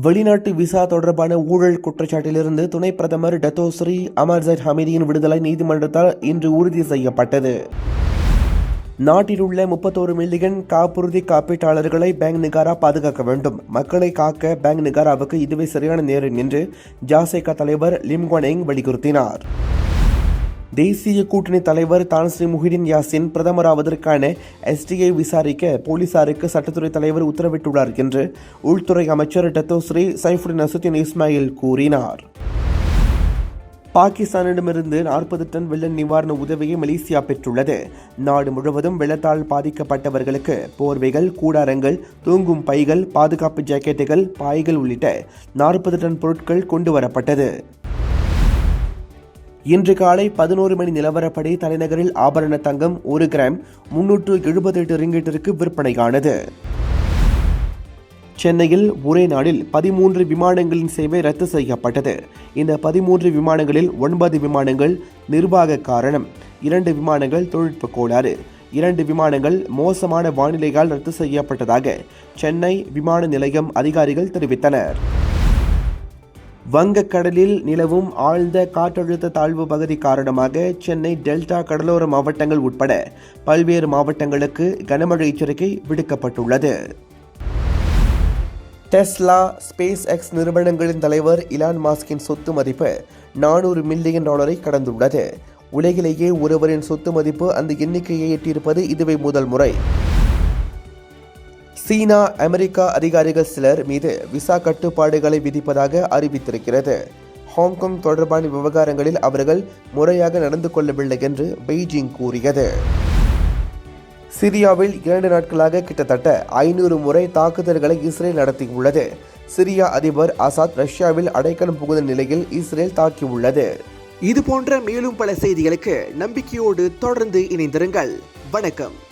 வெளிநாட்டு விசா தொடர்பான ஊழல் குற்றச்சாட்டிலிருந்து துணை பிரதமர் டத்தோஸ்ரீ அமர்ஜத் ஹமீதியின் விடுதலை நீதிமன்றத்தால் இன்று உறுதி செய்யப்பட்டது. நாட்டில் உள்ள முப்பத்தோரு மில்லியன் காப்புறுதி காப்பீட்டாளர்களை பேங்க் நிகாரா பாதுகாக்க வேண்டும். மக்களை காக்க பேங்க் நிகாராவுக்கு இதுவே சரியான நேரம் என்று ஜாசேகா தலைவர் லிம்குவனெங் வலியுறுத்தினார். தேசிய கூட்டணி தலைவர் தான்ஸ்ரீ முஹிடின் யாசின் பிரதமராவதற்கான எஸ்டியை விசாரிக்க போலீசாருக்கு சட்டத்துறை தலைவர் உத்தரவிட்டுள்ளார் என்று உள்துறை அமைச்சர் டத்தோஸ்ரீ சைஃபுடின் அசுத்தின் இஸ்மாயில் கூறினார். பாகிஸ்தானிடமிருந்து நாற்பது டன் வெள்ள நிவாரண உதவியை மலேசியா பெற்றுள்ளது. நாடு முழுவதும் வெள்ளத்தால் பாதிக்கப்பட்டவர்களுக்கு போர்வைகள் கூடாரங்கள் தூங்கும் பைகள் பாதுகாப்பு ஜாக்கெட்டுகள் பாய்கள் உள்ளிட்ட நாற்பது டன் பொருட்கள் கொண்டு வரப்பட்டது. இன்று காலை பதினோரு மணி நிலவரப்படி தலைநகரில் ஆபரண தங்கம் ஒரு கிராம் முன்னூற்று எழுபத்தெட்டு ரிங்கிட்டிற்கு விற்பனையானது. சென்னையில் ஒரே நாளில் பதிமூன்று விமானங்களின் சேவை ரத்து செய்யப்பட்டது. இந்த பதிமூன்று விமானங்களில் ஒன்பது விமானங்கள் நிர்வாக காரணம். இரண்டு விமானங்கள் தொழில்நுட்ப கோளாறு. இரண்டு விமானங்கள் மோசமான வானிலையால் ரத்து செய்யப்பட்டதாக சென்னை விமான நிலையம் அதிகாரிகள் தெரிவித்தனர். வங்கக்கடலில் நிலவும் ஆழ்ந்த காற்றழுத்த தாழ்வு பகுதி காரணமாக சென்னை டெல்டா கடலோர மாவட்டங்கள் உட்பட பல்வேறு மாவட்டங்களுக்கு கனமழை எச்சரிக்கை விடுக்கப்பட்டுள்ளது. டெஸ்லா ஸ்பேஸ் எக்ஸ் நிறுவனங்களின் தலைவர் இலான் மாஸ்கின் சொத்து மதிப்பு நானூறு மில்லியன் டாலரை கடந்துள்ளது. உலகிலேயே ஒருவரின் சொத்து மதிப்பு அந்த எண்ணிக்கையை எட்டியிருப்பது இதுவே முதல் முறை. சீனா அமெரிக்கா அதிகாரிகள் சிலர் மீது விசா கட்டுப்பாடுகளை விதிப்பதாக அறிவித்திருக்கிறது. ஹாங்காங் தொடர்பான விவகாரங்களில் அவர்கள் முறையாக நடந்து கொள்ளவில்லை என்று பெய்ஜிங் கூறியது. சிரியாவில் இரண்டு நாட்களாக கிட்டத்தட்ட ஐநூறு முறை தாக்குதல்களை இஸ்ரேல் நடத்தியுள்ளது. சிரியா அதிபர் அசாத் ரஷ்யாவில் அடைக்கலம் புகுந்த நிலையில் இஸ்ரேல் தாக்கியுள்ளது. இது போன்ற மேலும் பல செய்திகளுக்கு நம்பிக்கையோடு தொடர்ந்து இணைந்திருங்கள். வணக்கம்.